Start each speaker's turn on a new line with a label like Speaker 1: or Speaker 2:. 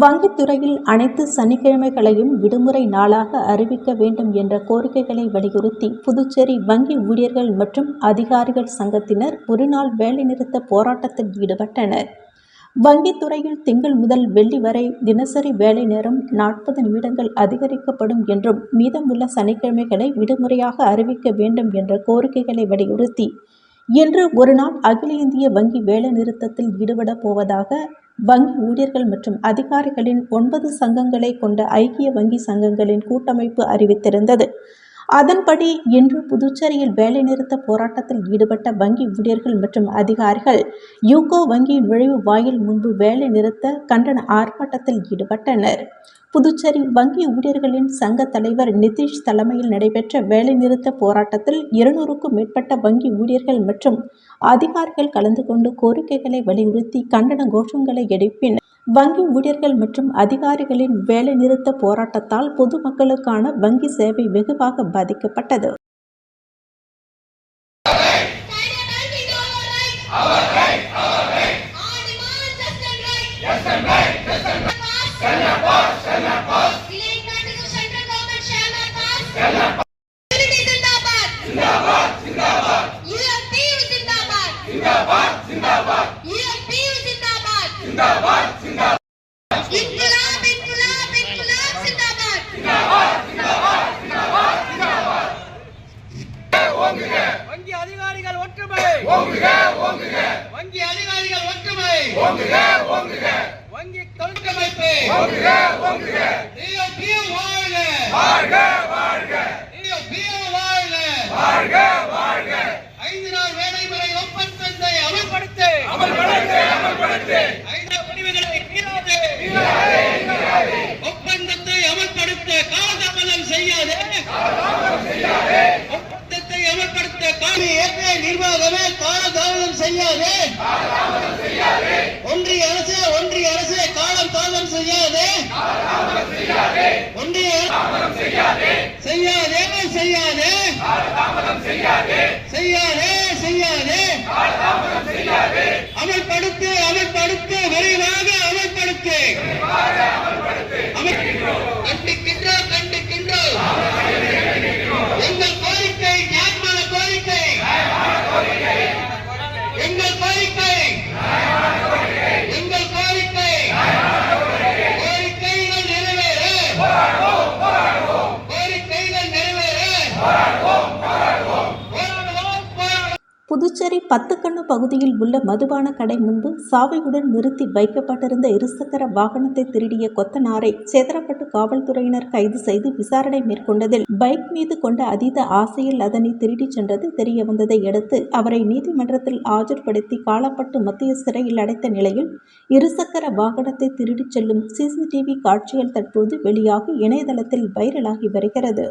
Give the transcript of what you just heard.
Speaker 1: வங்கித்துறையில் அனைத்து சனிக்கிழமைகளையும் விடுமுறை நாளாக அறிவிக்க வேண்டும் என்ற கோரிக்கைகளை வலியுறுத்தி புதுச்சேரி வங்கி ஊழியர்கள் மற்றும் அதிகாரிகள் சங்கத்தினர் ஒருநாள் வேலைநிறுத்த போராட்டத்தில் ஈடுபட்டனர். வங்கித்துறையில் திங்கள் முதல் வெள்ளி வரை தினசரி வேலை நேரம் நாற்பது நிமிடங்கள் அதிகரிக்கப்படும் என்றும் மீதமுள்ள சனிக்கிழமைகளை விடுமுறையாக அறிவிக்க வேண்டும் என்ற கோரிக்கைகளை வலியுறுத்தி இன்று ஒருநாள் அகில இந்திய வங்கி வேலைநிறுத்தத்தில் ஈடுபடப் போவதாக வங்கி ஊழியர்கள் மற்றும் அதிகாரிகளின் ஒன்பது சங்கங்களை கொண்ட ஐக்கிய வங்கி சங்கங்களின் கூட்டமைப்பு அறிவித்திருந்தது. அதன்படி இன்று புதுச்சேரியில் வேலைநிறுத்த போராட்டத்தில் ஈடுபட்ட வங்கி ஊழியர்கள் மற்றும் அதிகாரிகள் யூகோ வங்கி நுழைவு வாயில் முன்பு வேலை நிறுத்த கண்டன ஆர்ப்பாட்டத்தில் ஈடுபட்டனர். புதுச்சேரி வங்கி ஊழியர்களின் சங்க தலைவர் நிதிஷ் தலைமையில் நடைபெற்ற வேலைநிறுத்த போராட்டத்தில் இருநூறுக்கும் மேற்பட்ட வங்கி ஊழியர்கள் மற்றும் அதிகாரிகள் கலந்து கொண்டு கோரிக்கைகளை வலியுறுத்தி கண்டன கோஷங்களை எழுப்பினர். வங்கி ஊழியர்கள் மற்றும் அதிகாரிகளின் வேலைநிறுத்த போராட்டத்தால் பொதுமக்களுக்கான வங்கி சேவை வெகுவாக பாதிக்கப்பட்டது.
Speaker 2: ஒற்றுமை வங்கி அதிகாரிகள் ஒற்றுமை. வங்கி தொழிற்கமைப்பு DOPU வாழ்க. DOPU ஒன்றிய அரசு ஒன்றிய அரசு காலம் தாமதம் செய்யாதே. ஒன்றிய செய்யாதே செய்யாதே. செய்யாதே செய்யாதே. அமல்படுத்து அமல்படுத்து விரைவாக
Speaker 1: புதுச்சேரி பத்துக்கண்ணு பகுதியில் உள்ள மதுபான கடை முன்பு சாவையுடன் நிறுத்தி வைக்கப்பட்டிருந்த இருசக்கர வாகனத்தை திருடிய கொத்தனாரை சேதரப்பட்டு காவல்துறையினர் கைது செய்து விசாரணை மேற்கொண்டதில் பைக் மீது கொண்ட அதீத ஆசையில் அதனை திருடிச் சென்றது தெரிய வந்ததை அடுத்து அவரை நீதிமன்றத்தில் ஆஜர்படுத்தி காலப்பட்டு மத்திய சிறையில் அடைத்த நிலையில் இருசக்கர வாகனத்தை திருடிச் செல்லும் சிசிடிவி காட்சிகள் தற்போது வெளியாகி இணையதளத்தில் வைரலாகி வருகிறது.